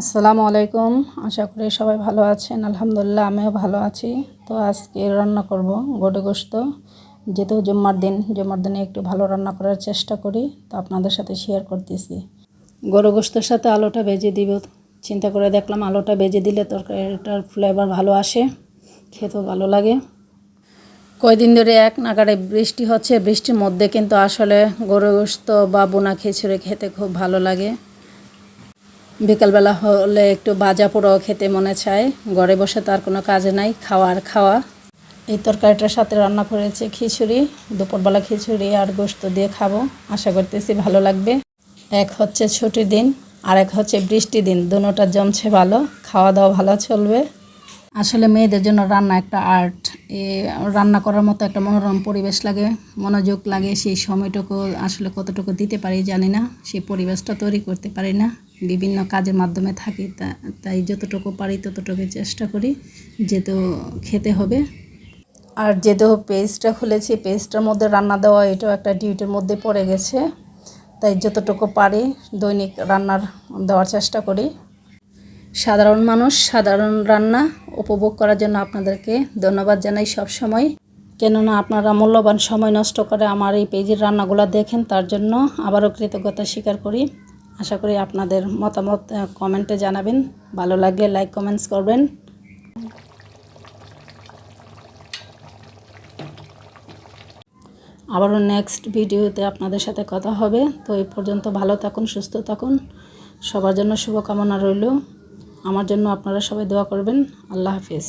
আসসালামু আলাইকুম। আশা করি সবাই ভালো আছেন। আলহামদুলিল্লাহ, আমিও ভালো আছি। তো আজকে রান্না করব গোটে গোস্ত যেহেতু জুম্মার দিন, জুম্মার দিনে একটু ভালো রান্না করার চেষ্টা করি, তো আপনাদের সাথে শেয়ার করতেছি। গরু গোস্তর সাথে আলুটা ভেজে দিব। চিন্তা করে দেখলাম আলুটা ভেজে দিলে তরকারিটার ফ্লেভার ভালো আসে, খেতেও ভালো লাগে। কয়দিন ধরে এক নাগাড়ে বৃষ্টি হচ্ছে। বৃষ্টির মধ্যে কিন্তু আসলে গরু গোস্ত বা বোনা খিচুড়ি খেতে খুব ভালো লাগে। বিকালবেলা হলে একটু বাজা পোড়াও খেতে মনে চায়। ঘরে বসে তার কোনো কাজে নাই, খাওয়া আর খাওয়া। এই তরকারিটার সাথে রান্না করেছি খিচুড়ি, দুপুরবেলা খিচুড়ি আর গোস্ত দিয়ে খাব। আশা করতেছি ভালো লাগবে। এক হচ্ছে ছুটির দিন, আর এক হচ্ছে বৃষ্টি দিন, দুটোটা জমছে ভালো, খাওয়া দাওয়া ভালো চলবে। আসলে মেয়েদের জন্য রান্না একটা আর্ট। এ, রান্না করার মতো একটা মনোরম পরিবেশ লাগে, মনোযোগ লাগে, সেই সময়টুকু আসলে কতটুকু দিতে পারি জানি না, সেই পরিবেশটা তৈরি করতে পারি না। বিভিন্ন কাজের মাধ্যমে থাকি তাই যতটুকু পারি ততটুকু চেষ্টা করি যেহেতু খেতে হবে। আর যেহেতু পেজটা খুলেছি পেজটার মধ্যে রান্না দেওয়া এটাও একটা ডিউটির মধ্যে পড়ে গেছে, তাই যতটুকু পারি দৈনিক রান্নার দেওয়ার চেষ্টা করি। সাধারণ মানুষ, সাধারণ রান্না উপভোগ করার জন্য আপনাদেরকে ধন্যবাদ জানাই সব সময় কেননা আপনারা মূল্যবান সময় নষ্ট করে আমার এই পেজের রান্নাগুলো দেখেন, তার জন্য আবারও কৃতজ্ঞতা স্বীকার করি। আশা করি আপনাদের মতামত কমেন্টে জানাবেন। ভালো লাগলে লাইক কমেন্টস করবেন। আবারও নেক্সট ভিডিওতে আপনাদের সাথে কথা হবে। তো এই পর্যন্ত ভালো থাকুন, সুস্থ থাকুন। সবার জন্য শুভকামনা রইল। আমার জন্য আপনারা সবাই দোয়া করবেন। আল্লাহ হাফিজ।